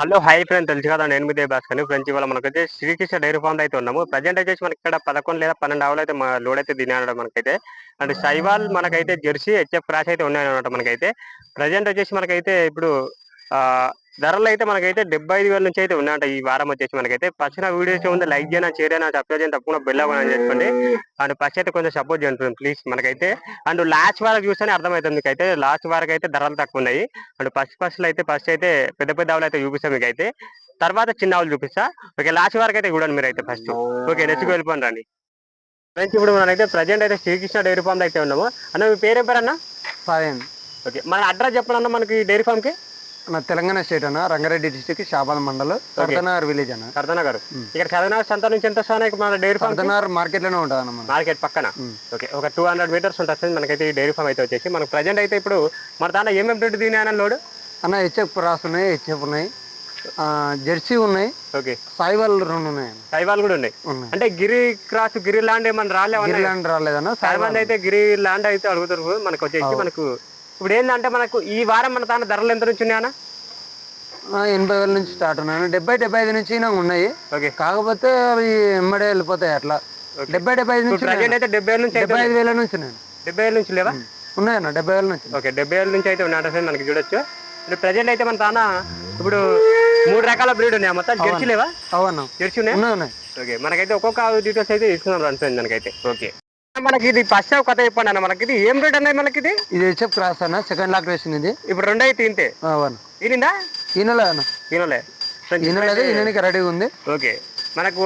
Hello hi friend. తెలుసు కదా నేను మీదే భాస్కర్. ఫ్రెండ్స్ ఇవాళ మనకైతే శ్రీకృష్ణ డైరీ ఫామ్ అయితే ఉన్నాము. ప్రజెంట్ వచ్చేసి మనకి ఇక్కడ పదకొండు లేదా పన్నెండు ఆవులు అయితే లోడ్ అయితే తినేయడం మనకైతే. అండ్ సైవాల్ మనకైతే జెర్సీ హెచ్ఎఫ్ క్రాష్ అయితే ఉన్నాయన్నమాట మనకైతే. ప్రజెంట్ వచ్చేసి మనకైతే ఇప్పుడు ఆ ధరలు అయితే మనకైతే డెబ్బై ఐదు వేల నుంచి అయితే ఉన్నాయంట ఈ వారం వచ్చేసి మనకైతే. ఫస్ట్ నా వీడియోస్ ఉంది లైక్ చేయనా షేర్ అయినా సబ్స్క్రైబ్ చేయని తప్పకుండా బెల్ అవ్వని చేసుకోండి అండ్ ఫస్ట్ అయితే కొంచెం సపోర్ట్ చేయండి ప్లీజ్ మనకైతే. అండ్ లాస్ట్ వారం చూస్తేనే అర్థమవుతుంది మీకు అయితే లాస్ట్ వారికి అయితే ధరలు తక్కువ ఉన్నాయి. అండ్ ఫస్ట్ ఫస్ట్ అయితే ఫస్ట్ అయితే పెద్ద పెద్ద ఆవులు అయితే చూపిస్తాం మీకు అయితే తర్వాత చిన్న ఆవులు చూపిస్తా. ఓకే లాస్ట్ వరకు అయితే చూడండి మీరు అయితే ఫస్ట్ ఓకే నెక్స్ట్ వెళ్ళిపోండి రండి. ఫ్రెండ్స్ ఇప్పుడు మనమైతే ప్రజెంట్ అయితే శ్రీకృష్ణ డైరీ ఫామ్ అయితే ఉన్నాము. అన్న మీ పేరేం సాయం ఓకే మన అడ్రస్ చెప్పండి అన్న మనకి డైరీ ఫామ్ మన తెలంగాణ స్టేట్ అన్న రంగారెడ్డి డిస్టిక్ షాబాద్ మండల్ కర్తనగర్ విలేజ్ అన్న. కర్దన గారు ఇక్కడ కర్దన సంత నుంచి ఎంత వస్తాయి మన డైరీ ఫామ్ కర్తనగర్ మార్కెట్లోనే ఉంటుంది అన్న మన. మార్కెట్ పక్కన. ఓకే ఒక టూ హండ్రెడ్ మీటర్స్ ఉంటుంది మనకైతే ఈ డైరీ ఫామ్ అయితే వచ్చేసి. మనకు ప్రజెంట్ అయితే ఇప్పుడు మన దాంట్లో ఏమేమి బ్రెడ్ తినే లోడ్? అన్న హెచ్ఎఫ్ రాస్ ఉన్నాయి హెచ్ఎఫ్ ఉన్నాయి జెర్సీ ఉన్నాయి ఓకే. సాయివాల్ రెండు ఉన్నాయి. సైవాల్ కూడా ఉన్నాయి? అంటే గిరి క్రాస్ గిరి ల్యాండ్ ఏమన్నా రాలే గిరిలాండ్ రాలేదన్న చాలా సాయివాల్ అయితే గిరి ల్యాండ్ అయితే అడుగుతారు మనకు వచ్చేసి మనకు ఇప్పుడు ఏంటంటే మనకు ఈ వారం మన తాను ధరలు ఎంత నుంచి ఉన్నాయన్న? ఎనభై వేల నుంచి స్టార్ట్ ఉన్నాయి. డెబ్బై డెబ్బై ఐదు నుంచి నాకు ఉన్నాయి. ఓకే. కాకపోతే అవి ఎమ్మడే వెళ్ళిపోతాయి అట్లా. డెబ్బై డెబ్బై ఐదు నుంచి ప్రజెంట్ అయితే డెబ్బై నుంచి డెబ్బై ఐదు వేల నుంచి డెబ్బై ఏళ్ళ నుంచి లేవా? ఉన్నాయన్న డెబ్బై వేల నుంచి. ఓకే డెబ్బై ఏళ్ళ నుంచి అయితే ఉన్నాడు సార్ మనకి చూడొచ్చు. ఇప్పుడు ప్రజెంట్ అయితే మన తాన ఇప్పుడు మూడు రకాల బ్రీడ్ ఉన్నాయి? మొత్తం జెర్సీ లేవా? అవన్న. జెర్సీ ఉన్నాయి? ఓకే మనకైతే ఒక్కొక్క డీటెయిల్స్ అయితే ఇస్తున్నాం ఫ్రెండ్స్ మనకైతే. ఓకే. మనకి ఇది ఫస్ట్ కథ చెప్పండి అన్న మనకి. ఇది ఏం రేట్ అన్నది మనకి ఇది ఇది హెచ్ఎఫ్ క్రాస్ అన్న సెకండ్ లాక్ వేసింది ఇది. ఇప్పుడు రెండు అయితే ఈనిందా? ఈనలే అన్న. ఈనలే. Friends, ఈనలేదు ఈయనకి రెడీగా ఉంది. ఓకే. మనకు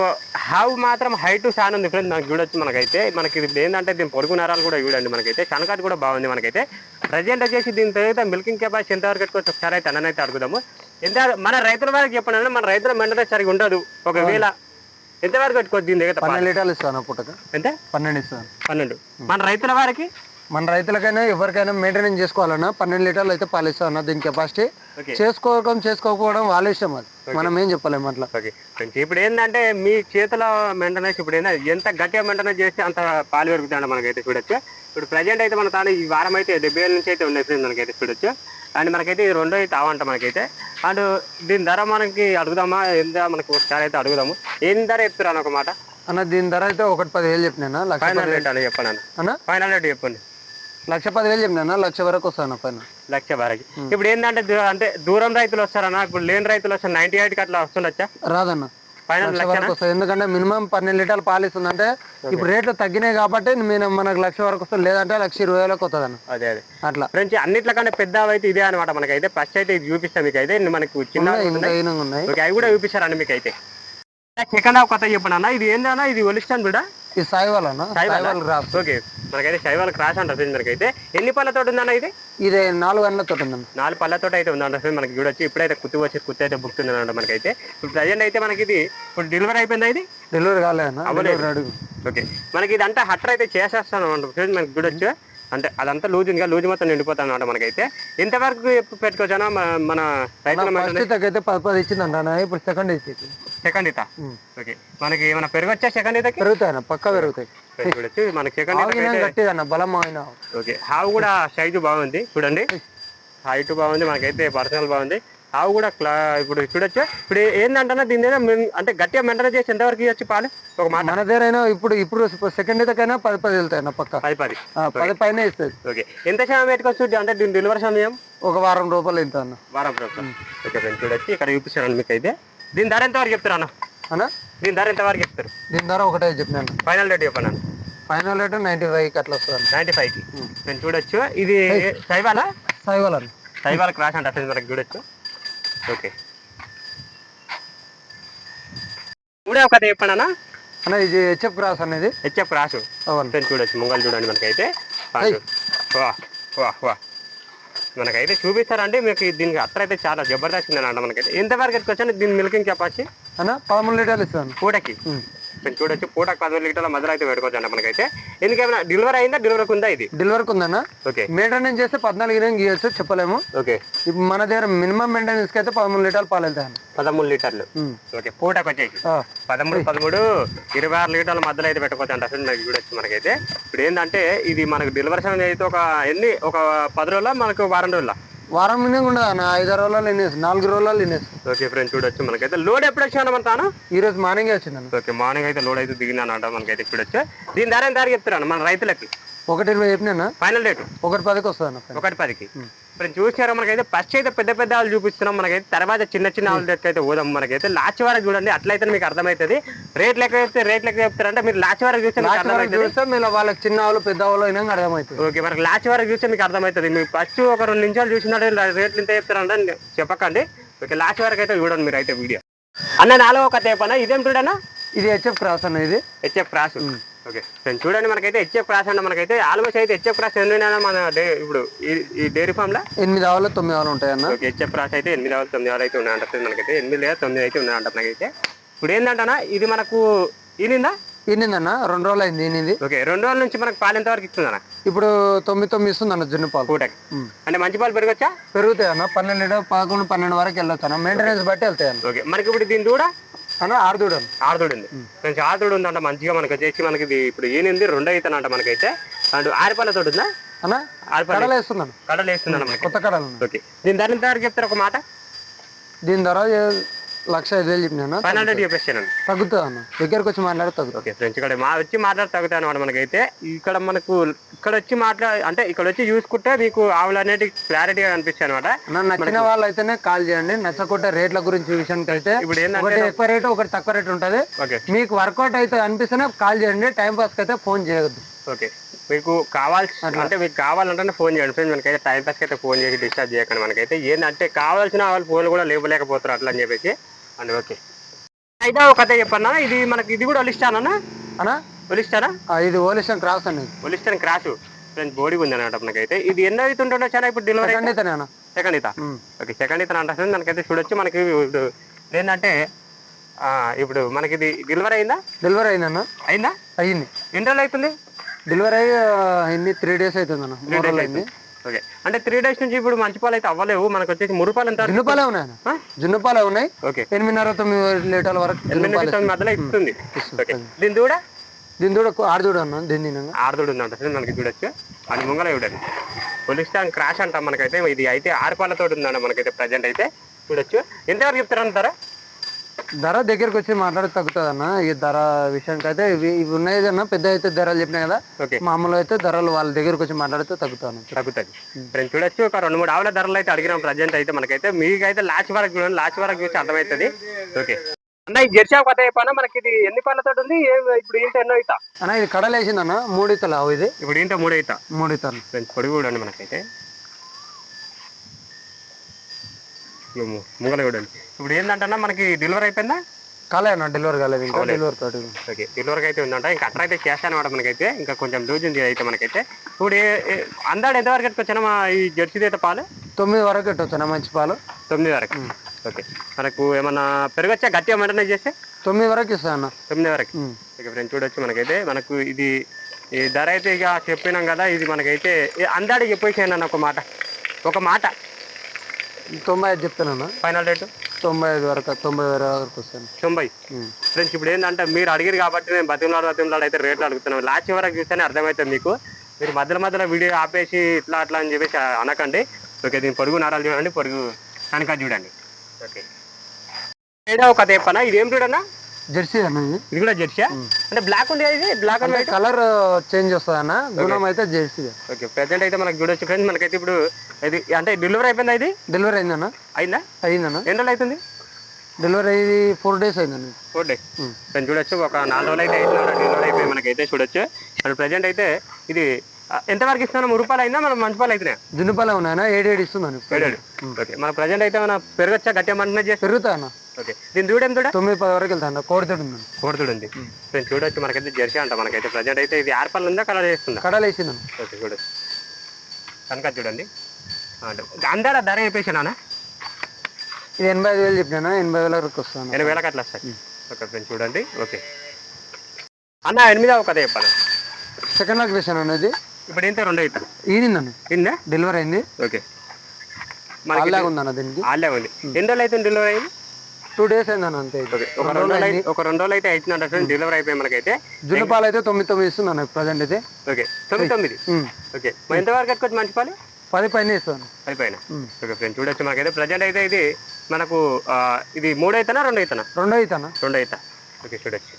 హావ్ మాత్రం హైట్ చాలా ఉంది ఫ్రెండ్ మనకు చూడొచ్చు మనకైతే. మనకి ఇది ఏంటంటే దీని పొడుగు నరాలు కూడా చూడండి మనకైతే. కనకాది కూడా బాగుంది మనకైతే. ప్రజెంట్ వచ్చేసి దీని తర్వాత మిల్కింగ్ కెపాసిటీ ఎంతవరకు పెట్టుకోవచ్చు? ఒకసారి అయితే అన్ననైతే అడుగుదాము. ఎంత మన రైతుల వారికి చెప్పండి మన రైతుల మెంటనే సరిగా ఉండదు. ఒకవేళ ఎంతవరకు పెట్టుకోవచ్చు దీని దగ్గర పన్నెండు లీటర్లు ఇస్తాను పుట్టక ఎంత? పన్నెండు ఇస్తాను. పన్నెండు. మన రైతుల వారికి? మన రైతులకైనా ఎవరికైనా మెయింటెనెన్స్ చేసుకోవాలన్నా పన్నెండు లీటర్లు అయితే పాలు ఇస్తాను దీని కెపాసిటీ చేసుకోవడం చేసుకోకపోవడం వాళ్ళ ఇష్టం అది. మనం ఏం చెప్పలేము అట్లా. ఇప్పుడు ఏంటంటే మీ చేతిలో మెయింటెనెన్స్ ఇప్పుడు ఏంటంటే ఎంత గట్టిగా మెయింటెనెన్స్ చేస్తే అంత పాలు పెరుగుతాయండి మనకైతే చూడొచ్చు. ఇప్పుడు ప్రజెంట్ అయితే మన తాను ఈ వారం అయితే డెబ్బై ఏళ్ళ నుంచి అయితే ఉన్నాయి మనకైతే చూడొచ్చు. అండ్ మనకైతే ఈ రెండో అయితే అవంట మనకైతే. అండ్ దీని ధర మనకి అడుగుదామా? ఎంత మనకి ఒకసారి అయితే అడుగుదాము. ఏం ధర చెప్తారు ఒక మాట? అన్న దీని ధర అయితే ఒకటి పదివేలు చెప్పినా లక్ష ఫైనల్ రేట్ అని చెప్పండి అన్న. ఫైనల్ రేట్ చెప్పండి. లక్ష పదివేలు చెప్పినా లక్ష వరకు వస్తాను పైన. లక్ష వరకు. ఇప్పుడు ఏంటంటే అంటే దూరం రైతులు వస్తారన్న? ఇప్పుడు లేని రైతులు వస్తారు. నైన్టీ ఎయిట్కి అట్లా వస్తుండొచ్చా? రాదన్న. లక్ష లక్ష వరకు వస్తుంది. ఎందుకంటే మినిమం పన్నెండు లీటర్లు పాలు ఇస్తుందంటే ఇప్పుడు రేట్లు తగ్గినాయి కాబట్టి నేను మనకు లక్ష వరకు వస్తుంది. లేదంటే లక్ష ఇరవై వేలకు వస్తుంది అన్న అదే అదే. అట్లా. ఫ్రెండ్స్ అన్నిట్లకంటే పెద్ద అయితే ఇదే అనమాట మనకైతే. ఫస్ట్ అయితే ఇది చూపిస్తాం మీకు అయితే మనకు చిన్న ఉన్నాయి, అవి కూడా చూపిస్తారండి మీకు అయితే సెకండ్ హాఫ్ కొత్త చెప్పండి అన్న. ఇది ఏందన్నా? ఇది ఒలిస్టాన్ బిడా ఇది సాయివాల్? అన్న సాయివాల్ రాస్ ఓకే. మనకైతే శైవాల క్రాస్ ఫ్రెండ్స్ మనకైతే. ఎన్ని పళ్ళతో ఉందన్న ఇది? ఇది నాలుగు గంటలతో ఉందన్న నాలుగు పళ్ళతో అయితే ఉందంట ఫ్రెండ్స్ మనకి చూడొచ్చు ఇప్పుడైతే కుత్తి వచ్చి కుత్తి అయితే బుక్ ఉందన్నమాట మనకైతే. ఇప్పుడు ప్రజెంట్ అయితే మనకి ఇది ఇప్పుడు డెలివరీ అయిపోయిందా ఇది? డెలివరీ కాలేదన్న. అవ్వలేదు. డెలివరీ అడుగు. ఓకే. మనకి ఇదంతా హట్టర్ అయితే చేసేస్తాను అనమాట ఫ్రెండ్స్ మనకి చూడొచ్చు అంటే అదంతా లూజ్ ఇంకా లూజ్ మొత్తం నిండిపోతాను అనమాట మనకైతే. ఎంతవరకు పెట్టుకోవచ్చు అన్న మన- రైతుల తగ్గైతే పది పది ఇచ్చిందంట అన్న. ఇప్పుడు సెకండ్ ఇచ్చింది. సెకండ్ ఇత ఓకే. మనకి ఏమైనా పెరగచ్చా సెకండ్ ఇతకి పెరుగుతాయి పక్క పెరుగుతాయి. చూడొచ్చు మనకి సెకండ్ బలం అయినా ఓకే. హావు కూడా సైజు బాగుంది. చూడండి. హైట్ బాగుంది. మనకైతే పర్సనల్ బాగుంది. హావు కూడా క్లా ఇప్పుడు చూడొచ్చు? ఇప్పుడు ఏంటంటే దీని అంటే గట్టిగా మెయింటైన్ చేసి ఎంతవరకు ఇవ్వచ్చు పాలు? ఒక మాట. మన దగ్గర అయినా ఇప్పుడు ఇప్పుడు సెకండ్ ఇతకైనా పది పది వెళ్తాయి అన్న పక్క. పది పది. పది పైన ఇస్తుంది. ఓకే. ఎంత సమయం పెట్టుకోవచ్చు? అంటే దీని డెలివరీ సమయం? ఒక వారం రూపాయలు ఇంత అన్న. వారం రోజులు ఓకే ఫ్రెండ్స్ చూడొచ్చు. ఇక్కడ చూపిస్తాను మీకు అయితే దీని ధర ఎంత వరకు చెప్తారు అన్న? అన్న? దీని ధర ఎంత వరకు చెప్తారు? దీని ధర ఒకటే చెప్పినాను ఫైనల్ రేట్ చెప్పండి అన్న ఫైనల్ రేట్ నైన్టీ ఫైవ్కి అట్లా వస్తుంది నైంటీ ఫైవ్కి? నేను చూడొచ్చు. ఇది సైవాలా సాయివాల్ అన్న? సైవాల క్రాస్ అంటే అసలు మనకి చూడొచ్చు. ఓకే. మూడే ఒక చెప్పండి అన్న. అన్న ఇది హెచ్ఎఫ్ క్రాస్ అనేది హెచ్ఎఫ్ క్రాస్. అవును. చూడొచ్చు. ముంగల్ చూడండి మనకైతే. వా వా వా. మనకైతే చూపిస్తారండి. మీకు దీనికి అత్ర అయితే చాలా జబర్దస్త్ ఉందన్నమాట మనకైతే. ఎంతవరకు ఎత్తుకొచ్చండి దీని మిల్కింగ్ కెపాసిటీ అన్న పదమూడు లీటర్లు ఇస్తాను. పూటకి? మీరు చూడొచ్చు. పూటకి పదివేల లీటర్ల మధ్యలో అయితే పెట్టుకోవచ్చు అండి మనకైతే. ఎందుకేమైనా డెలివరీ అయిందా? డెలివరీకి ఉందా ఇది? డెలివరీకి ఉందన్న ఓకే. మెయింటెనెన్స్ చేస్తే పద్నాలుగు ఇరవై గీయచ్చు చెప్పలేము. ఓకే. ఇప్పుడు మన దగ్గర మినిమం మెయింటెనెన్స్కి అయితే పదమూడు లీటర్లు పాలు వెళ్తాయి పదమూడు లీటర్లు. ఓకే. పూటకి వచ్చేసి. పదమూడు పదమూడు ఇరవై ఆరు లీటర్ల మధ్యలో అయితే పెట్టుకోవచ్చు అంట అసలు చూడొచ్చు మనకైతే. ఇప్పుడు ఏంటంటే ఇది మనకు డెలివరీ సమయం అయితే ఒక ఎన్ని? ఒక పది రోజుల? మనకు వారం రోజుల? వారం మీద ఉండదు అన్న. ఐదు రోజుల్లో తినేసి నాలుగు రోజుల్లో తినేసి ఓకే ఫ్రెండ్స్ చూడొచ్చు మనకైతే. లోడ్ ఎప్పుడు వచ్చాను మన తాను ఈ రోజు మార్నింగే వచ్చింది అన్న. ఓకే మార్నింగ్ అయితే లోడ్ అయితే దిగిందన్నమాట మనకైతే చూడొచ్చు. దీని ధర ఎంత ధర చెప్తారు మన రైతులకి. ఒకటి ఇరవై చెప్పినా ఫైనల్ రేటు. ఒకటి పదికి వస్తుంది అన్న. ఒకటి పదికి. ఇప్పుడు చూసారా మనకైతే ఫస్ట్ అయితే పెద్ద పెద్ద ఆవులు చూపిస్తున్నాం. మనకైతే తర్వాత చిన్న చిన్న ఆవుల దగ్గర అయితే పోదాం మనకైతే లాస్ట్ వరకు చూడండి అట్లయితే మీకు అర్థమవుతుంది. రేట్ లెక్క చెప్తే రేట్ లెక్క చెప్తారంటే మీరు లాస్ట్ వరకు చూస్తే చూస్తే మీరు వాళ్ళకి చిన్న ఆవులు పెద్ద ఆవులు అయినా అర్థమవుతుంది. ఓకే మనకి లాస్ట్ వరకు చూస్తే మీకు అర్థమవుతుంది. మీరు ఫస్ట్ ఒక రెండు నిమిషాలు చూసినట్టు రేట్లు ఇంత చెప్తారంటే చెప్పకండి. ఓకే లాస్ట్ వరకు అయితే చూడండి మీరు అయితే వీడియో. అన్న నాలుగో కథ చెప్పనా? ఇదేం చూడన్నా ఇది హెచ్ఎఫ్ క్రాస్ అన్న ఇది. HF cross okay. ఫ్రెండ్స్ చూడండి మనకైతే హెచ్ఎఫ్ క్రాస్ అంటే మనకైతే ఆల్మోస్ట్ అయితే హెచ్ఎఫ్ క్రాస్ ఎన్ని ఉన్నాయన్నా మన డే ఇప్పుడు ఈ- డైరీ ఫామ్లో ఎనిమిది ఆవులు తొమ్మిది ఆవులు ఉంటాయి అన్న ఓకే హెచ్ఎఫ్ క్రాస్ అయితే ఎనిమిది ఆవులు తొమ్మిది ఆవులు అయితే ఉన్నాయంట. మనకైతే ఎనిమిది లేదా తొమ్మిది అయితే ఉన్నాయంట మనకైతే. ఇప్పుడు ఏంటంటనా ఇది మనకు ఈనిందా? ఈనిందన్న రెండు రోజులు అయింది ఈనింది. ఓకే రెండు రోజుల నుంచి మనకు పాలు ఎంత వరకు ఇస్తుందన్న? ఇప్పుడు తొమ్మిది తొమ్మిది ఇస్తుంది అన్న జున్ను పాలు. పూటకి. ఉమ్. అంటే మంచి పాలు పెరగచ్చా? పెరుగుతాయి అన్న పన్నెండు పదకొండు పన్నెండు వరకు వెళ్ళొచ్చు అన్న మెయింటెనెన్స్ బట్టి వెళ్తాయి అన్న ఓకే మనకి ఇప్పుడు దీని దూడ? అన్న ఆరుదూడ ఆరుదోడు ఉంది కొంచెం ఆరుదోడు ఉందంట మంచిగా మనకు వచ్చేసి మనకి ఇది ఇప్పుడు ఈనింది రెండు అవుతానంట మనకైతే. అండ్ ఆరిపాలతో ఉందా అన్న ఆరిపాల కడలు కడలు వేస్తుందంట మనకి. కొత్త కడలు. ఓకే. దీని ధర ఎంత చెప్తారు ఒక మాట? దీని ధర లక్ష ఐదు వేలు చెప్పినా ఫైవ్ హండ్రెడ్ చెప్పేసాను తగ్గుతుంది అన్న? దగ్గరకు వచ్చి మాట్లాడి తగ్గుతుంది? ఓకే ఫ్రెండ్స్ ఇక్కడ మా వచ్చి మాట్లాడి తగ్గుతాయి అనమాట మనకైతే. ఇక్కడ మనకు ఇక్కడ వచ్చి మాట్లా అంటే ఇక్కడ వచ్చి చూసుకుంటే మీకు ఆవులు అనేటి క్లారిటీగా కనిపిస్తాయి అనమాట నచ్చిన వాళ్ళు అయితేనే కాల్ చేయండి. నచ్చకుంటే రేట్ల గురించి విషయానికి అయితే. ఇప్పుడు ఏంటంటే ఎక్కువ రేటు ఒకటి తక్కువ రేటు ఉంటుంది. ఓకే. మీకు వర్కౌట్ అయితే అనిపిస్తేనే కాల్ చేయండి. టైం పాస్కి అయితే ఫోన్ చేయొద్దు. ఓకే. మీకు కావాల్సి అంటే మీకు కావాలంటే ఫోన్ చేయండి. ఫ్రెండ్స్ మనకైతే టైం పాస్కి అయితే ఫోన్ చేసి డిస్టర్బ్ చేయకండి. మనకైతే ఏంటంటే కావాల్సిన వాళ్ళు ఫోన్ కూడా లేవలేకపోతారు అట్లా అని చెప్పేసి. And okay. అయితే ఒక కథ చెప్పన్నా ఇది మనకి ఇది కూడా ఒలిస్తానా అన్న ఒలిస్తారా ఇది ఓలిషన్ క్రాస్ అనేది ఒలిస్తాను క్రాష్ ఫ్రెండ్స్ బోడీ ఉంది అనమాట మనకైతే. ఇది ఎన్నో అవుతుంటుండో చాలా ఇప్పుడు డెలివరీ సెకండ్ ఇత. ఓకే సెకండ్ ఇతను అంటే. మనకైతే చూడొచ్చు. మనకి ఇప్పుడు ఏంటంటే ఇప్పుడు మనకి ఇది డెలివరీ అయిందా? డెలివరీ అయిందన్న అయిందా? అయ్యింది ఎన్ని రోజులు అవుతుంది? డెలివరీ అయింది త్రీ డేస్ అవుతుంది అన్న మూడు రోజులు అయింది. ఓకే. అంటే త్రీ డేస్ నుంచి ఇప్పుడు మంచి పాలు అయితే అవ్వలేవు. మనకు వచ్చేసి మురుపాలు ఎంత? జున్నుపాలే ఉన్నాయి? జున్నుపాలే ఉన్నాయి. ఓకే. ఎనిమిదిన్నర తొమ్మిది లీటర్ల వరకు ఎనిమిది తొమ్మిది మధ్యలో ఇస్తుంది. ఓకే. దీని దూడ? దీని కూడా ఆడదూడ అన్న దీని ఆరుదోడు ఉందంట మనకి చూడొచ్చు. అని ముంగల చూడండి. పొలిస్టాన్ క్రాష్ అంటాం మనకైతే. ఇది అయితే ఆరు పాలతో ఉందంట మనకైతే ప్రజెంట్ అయితే. చూడొచ్చు. ఎంతవరకు చెప్తారంటారా? ధర దగ్గరికి వచ్చి మాట్లాడి తగ్గుతుంది అన్న ఈ ధర విషయానికి అయితే ఇవి ఇవి ఉన్నాయి అన్న పెద్ద అయితే ధరలు చెప్పినా కదా ఓకే. మామూలు అయితే ధరలు వాళ్ళ దగ్గరికి వచ్చి మాట్లాడితే తగ్గుతాను. తగ్గుతుంది ఫ్రెండ్స్ చూడొచ్చు ఒక రెండు మూడు ఆవుల ధరలు అయితే అడిగినాం ప్రజెంట్ అయితే మనకైతే. మీకైతే లాస్ట్ వరకు చూడండి లాస్ట్ వరకు చూసి అర్థమవుతుంది. ఓకే. అన్న ఈ జెర్సీ కొత్త చెప్పానా? మనకి ఇది ఎన్ని పళ్ళతో ఉంది? ఏ- ఇప్పుడు ఇంత ఎన్నో అవుతా అన్న ఇది కడలేసింది అన్న మూడు ఇతలు అవు ఇది. ఇప్పుడు ఇంత మూడు అవుతా మూడు ఇతలు ఫ్రెండ్స్ పొడుగు చూడండి మనకైతే. ఇగో ము- ముంగల చూడండి ఇప్పుడు ఏంటంటే మనకి డెలివరీ అయిపోయిందా? కాలే అన్న డెలివరీ కాలేదు ఇంకా. డెలివరీ తోటి. ఓకే డెలివరీ అయితే ఉందంట. ఇంకా అట్లా అయితే చేస్తాను అనమాట మనకైతే. ఇంకా కొంచెం రోజు ఉంది అయితే మనకైతే. ఇప్పుడు అందాడు ఎంతవరకు ఎట్టుకొచ్చాను మా ఈ జెర్సీ అయితే పాలు? తొమ్మిది వరకు పెట్టవచ్చు మంచి పాలు. తొమ్మిది వరకు. ఓకే మనకు ఏమన్నా పెరగచ్చా? గట్టిగా మెయింటైన్ చేస్తే? తొమ్మిది వరకు ఇస్తాయి అన్న తొమ్మిది వరకు. ఇక ఫ్రెండ్స్ చూడొచ్చు మనకైతే. మనకు ఇది ఈ ధర అయితే ఇక చెప్పినాం కదా ఇది మనకైతే. అందాడి చెప్పేసాను అన్న ఒక మాట? ఒక మాట. తొంభై ఐదు చెప్తానన్న ఫైనల్ రేటు? తొంభై ఐదు వరకు తొంభై వేల వరకు వస్తాను. తొంభై. ఫ్రెండ్స్ ఇప్పుడు ఏంటంటే మీరు అడిగారు కాబట్టి నేను బతిమలాడు బతిమలాడు అయితే రేట్లు అడుగుతున్నాను. లాస్ట్ వరకు చూస్తేనే అర్థమవుతుంది మీకు. మీరు మధ్యలో మధ్యలో వీడియో ఆపేసి ఇట్లా అట్లా అని చెప్పేసి అనకండి. ఓకే దీని పొడుగు నరాలు చూడండి పొడుగు కనుక చూడండి. ఓకే. ఏదో ఒక ఇది ఏం చూడన్నా? జెర్సీ అన్న ఇది. కూడా జెర్సీయా? అంటే బ్లాక్ ఉంది ఇది? Black and white colour change వస్తుంది అన్న. గుణం అయితే జెర్సీ. ఓకే ప్రెసెంట్ అయితే మనకు చూడొచ్చు ఫ్రెండ్స్ మనకైతే ఇప్పుడు ఇది అంటే డెలివరీ అయిపోయిందా ఇది? డెలివరీ అయిందన్న అయిందా? అయిందన్న ఎన్ని రోజులు అవుతుంది? డెలివరీ అయ్యి ఫోర్ డేస్ అయిందన్న ఫోర్ డేస్. నేను చూడొచ్చు. ఒక నాలుగు రోజులు అయితే అవుతుంది డెలివరీ అయిపోయి మనకైతే చూడొచ్చు. అండ్ ప్రజెంట్ అయితే ఇది ఎంతవరకు ఇస్తున్నాం రూపాయలు అయిందా? మనం మంచి పాలు అవుతున్నాయి? జున్నుపాలే ఉన్నాయన్న ఏడు ఏడు ఇస్తుందని ఏడాడు ఓకే. మన ప్రజెంట్ అయితే మన పెరగచ్చా? గట్టిగా మంటనే చేస్తే పెరుగుతాయి అన్న. ఓకే. దీని దూడ ఎంత తొమ్మిది పది వరకు వెళ్తాను కోడితోటి ఉందండి కోడతుడు ఉంది. నేను చూడొచ్చు. మనకైతే జెర్సీ అంట. మనకైతే ప్రజెంట్ అయితే ఇది ఆరు పళ్ళు ఉందా? కలర్ చేస్తుందా కడలు వేసిందన్న ఓకే చూడొచ్చు కనుక చూడండి. అందాడ ధర చెప్పేసానా ఇది ఎనభై ఐదు వేలు చెప్పినా ఎనభై వేల వరకు వస్తాను ఎనభై వేలకు అట్లా వస్తాయి. ఓకే చూడండి. ఓకే. అన్న ఎనిమిదవ కథ చెప్పాను? సెకండ్ లాక్ వేసాను అనేది ఇప్పుడు ఏంటో రెండో అవుతుంది ఈనిందండి ఇందా డెలివరీ అయింది. ఓకే. అల్లాగా ఉందన్న దీనికి. ఆలే ఉంది. ఎన్ని రోజులు అయితే డెలివరీ అయింది? టూ డేస్ అయిందన్న అంతే. ఓకే. ఒక రెండు రోజులు అయితే- ఒక రెండు రోజులు అయితే అవుతుందంట డెలివరీ అయిపోయి మనకైతే. జున్ను పాలు అయితే తొమ్మిది తొమ్మిది ఇస్తుందన్న ప్రజెంట్ అయితే. ఓకే. తొమ్మిది తొమ్మిది. ఓకే. మరి ఎంతవరకు కట్టుకోవచ్చు మంచి పాలు? పది పైన ఇస్తాను. అయిపోయినా ఉమ్. ఓకే ఫ్రెండ్స్ చూడొచ్చు మనకైతే. ప్రజెంట్ అయితే ఇది మనకు ఇది మూడు అవుతానా రెండు అవుతానా రెండో అవుతానా రెండు అవుతా ఓకే చూడొచ్చు.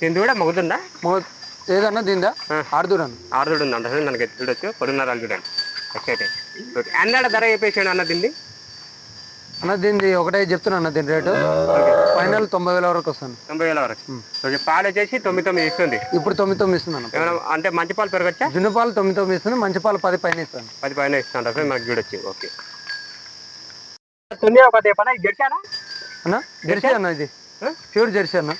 దీని కూడా మగుతుందా? మో ఏదన్నా దీందా? ఆ. ఆడుదురన్న ఆరుదుడు ఉంది అంటే చూడొచ్చు. పడున్నర చూడండి. ఓకే. అన్నాడ ధర చెప్పేసాడు అన్న దీన్ని అన్న దీనిది ఒకటే చెప్తున్నా అన్న దీని రేటు. ఫైనల్ తొంభై వేల వరకు వస్తాను తొంభై వేల వరకు. పాలు వచ్చేసి తొమ్మిది తొమ్మిది ఇస్తుంది. ఇప్పుడు తొమ్మిది తొమ్మిది ఇస్తుంది అన్న. అంటే మంచి పాలు పెరగచ్చా? జున్ను పాలు తొమ్మిది తొమ్మిది ఇస్తుంది మంచి పాలు పది పైన ఇస్తాను పది పైన ఇస్తాను ఫ్రెండ్ మనకి చూడొచ్చు. ఓకే. తుంది ఒక దీపన? ఇది గడిచానా అన్న జెర్సీ అన్న ఇది. ప్యూర్ జెర్సీ అన్న.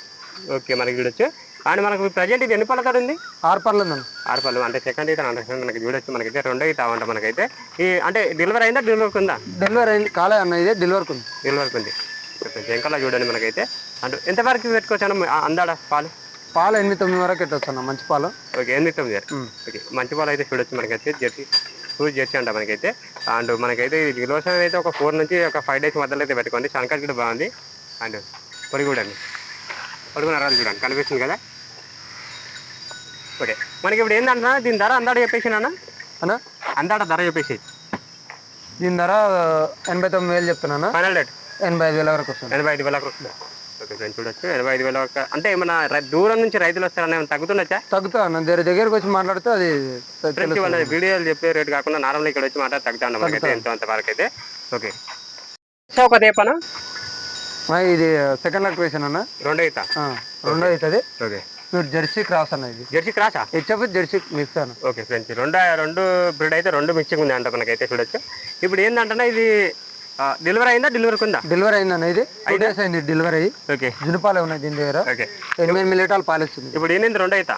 ఓకే మనకి చూడొచ్చు. అండ్ మనకు ప్రజెంట్ ఇది ఎన్ని పళ్ళ కాడ ఉంది? ఆరు పర్లేదు అన్న ఆరు పళ్ళు. అంటే సెకండ్ అయితే అంటే మనకి చూడొచ్చు మనకైతే రెండో అయితే అవంట మనకైతే. ఈ అంటే డెలివరీ అయిందా డెలివరీ ఉందా? డెలివరీ అయింది. కాలే అన్న ఇది డెలివరీకి ఉంది. డెలివరీ ఉంది. వెంకల్లా చూడండి మనకైతే. అంటే ఎంతవరకు పెట్టుకోవచ్చు అందాడ పాలు? పాలు ఎనిమిది తొమ్మిది వరకు ఎట్టవచ్చు అన్న మంచి పాలు. ఓకే ఎనిమిది తొమ్మిది. ఓకే మంచి పాలు అయితే చూడొచ్చు మనకైతే. జెర్సీ ఫుల్ జెర్సీ అంట మనకైతే. అండ్ మనకైతే ఇది కిలోసం అయితే ఒక ఫోర్ నుంచి ఒక ఫైవ్ డేస్ మధ్యలో అయితే పెట్టుకోండి. శంకర్ కూడా బాగుంది. అండ్ పొడి పొడుగు నరాలు చూడండి. కనిపిస్తుంది కదా? ఓకే. మనకి ఇప్పుడు ఏంటంటున్నా దీని ధర అందాడ చెప్పేసి నాన్న. అన్న? అందాడ ధర చెప్పేసి. దీని ధర ఎనభై తొమ్మిది వేలు చెప్తున్నా ఫైనల్ రేట్. ఎనభై ఐదు వేల వరకు వస్తుంది. ఎనభై ఐదు వేలకు ఓకే ఫ్రెండ్స్ చూడొచ్చు. ఎనభై ఐదు వేల వరకు. అంటే ఏమన్నా దూరం నుంచి రైతులు వస్తారని ఏమైనా తగ్గుతుండొచ్చా? తగ్గుతా అన్న. దగ్గర దగ్గరకు వచ్చి మాట్లాడితే అది ఫ్రెండ్స్ వీడియోలు చెప్పే రేట్ కాకుండా నార్మల్ ఇక్కడ వచ్చి మాట తగ్గుతా ఉన్నాం మనకైతే ఎంతో అంత వరకు అయితే ఓకే. సో ఒక దేపన ఇది సెకండ్ లొకేషన్ అన్న. రెండు అవుతా రెండో అవుతుంది ఓకే. జెర్సీ క్రాస్ అన్న ఇది. జెర్సీ క్రాసా? హెచ్ఎఫ్ జెర్సీ మిక్స్ అన్న. ఓకే ఫ్రెండ్స్ రెండు రెండు బ్రీడ్ అయితే రెండు మిక్సింగ్ ఉంది అంట మనకైతే చూడొచ్చు. ఇప్పుడు ఏంటంటే ఇది డెలివరీ అయిందా డెలివరీకి ఉందా డెలివరీ అయిందన్న ఇది. టూ డేస్ అయింది డెలివరీ అయ్యి. ఓకే. జునుపాలే ఉన్నాయి దీని దగ్గర. ఓకే. ఎనిమిది పాలు ఇస్తుంది ఇప్పుడు ఏంది రెండు అవుతా.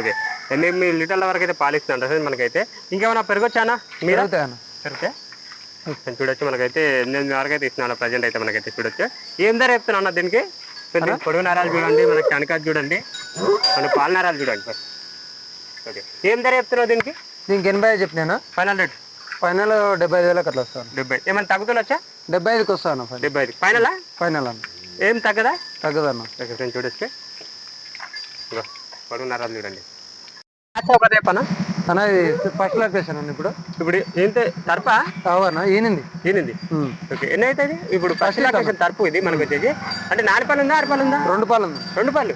ఓకే. ఎనిమిది లీటర్ల వరకు అయితే పాలిస్తుంది అంటే మనకైతే. ఇంకేమైనా పెరగొచ్చానా మీరు? పెరుగుతాయి చూడొచ్చు మనకైతే ఎనిమిది వరకు అయితే ఇస్తున్నాను. ప్రజెంట్ అయితే మనకైతే చూడొచ్చు. ఏం ధర చెప్తున్నా అన్న దీనికి? పొడుగు నరాలు చూడండి మనకి కనకాలు చూడండి. మన పాల నరాలు చూడండి ఫస్ట్ ఓకే ఏం ధర చెప్తున్నావు దీనికి? దీనికి ఎనభై ఐదు చెప్పినానా. ఫైనల్ రేట్ ఫైనల్ డెబ్బై ఐదు వేలకు అట్లా వస్తాను డెబ్బై ఏమైనా తగ్గుతుండొచ్చా డెబ్బై ఐదుకి వస్తాను డెబ్బై ఐదు. ఫైనలా ఫైనల్ అన్న. ఏం తగ్గదా? తగ్గదన్న. ఓకే ఫ్రెండ్ పొడుగు నరాలు చూడండి. ఒక పనా అన్న ఫస్ట్ లొకేషన్ అన్న ఇప్పుడు. ఇప్పుడు ఏంటి తర్పా? అవన్న ఈనింది. ఏనింది ఉమ్. ఓకే ఎన్ని అవుతుంది ఇప్పుడు ఫస్ట్ లొకేషన్ తరపు ఇది మనకు వచ్చేసి. అంటే నాలుగు పళ్ళు ఉందా ఆరు పళ్ళు ఉందా? రెండు పాలు ఉంది. రెండు పళ్ళు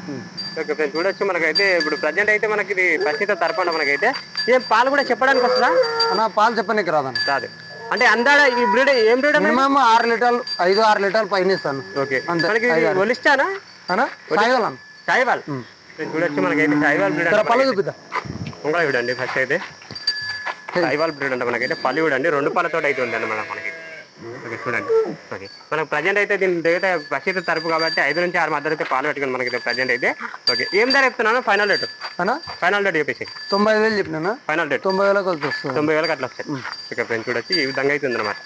ఓకే ఫ్రెండ్స్ చూడొచ్చు మనకైతే. ఇప్పుడు ప్రజెంట్ అయితే మనకి ఇది ప్రస్తుత తరపండ మనకైతే. ఏం పాలు కూడా చెప్పడానికి వస్తుందా? అన్న పాలు చెప్పనీకి రాదన్న. కాదు అంటే అందాడ ఈ బ్రీడ్ ఏం బ్రీడ్ మినిమం ఆరు లీటర్లు ఐదు ఆరు లీటర్లు పైన ఇస్తాను. ఓకే. మనకి. ఒలిస్తానా? అన్న సాయివాల్. చూడొచ్చు మనకైతే. సాయివాల్ బ్రీడ్ పళ్ళు చూపిద్దా. చూడండి ఫస్ట్ అయితే. సాయివాల్ బ్రీడ్ అంటే మనకైతే పళ్ళు చూడండి. రెండు పళ్ళతో అయితే ఉంది అన్నమాట మనకి ఓకే చూడండి. ఓకే. మనకు ప్రజెంట్ అయితే దీని దగ్గర ప్రసిద్ధ తరపు కాబట్టి ఐదు నుంచి ఆరు మధ్యలో అయితే పాలు పెట్టుకుని మనకి ప్రజెంట్ అయితే. ఓకే. ఏం ధర చెప్తున్నాను? ఫైనల్ రేటు అన్న ఫైనల్ రేట్ చెప్పేసి. తొంభై వేలు చెప్పినా ఫైనల్ రేట్ తొంభై వేలకు వస్తుంది తొంభై వేలకు అట్లా వస్తాయి ఓకే ఫ్రెండ్స్ చూడొచ్చు ఈ విధంగా అయితే ఉందన్నమాట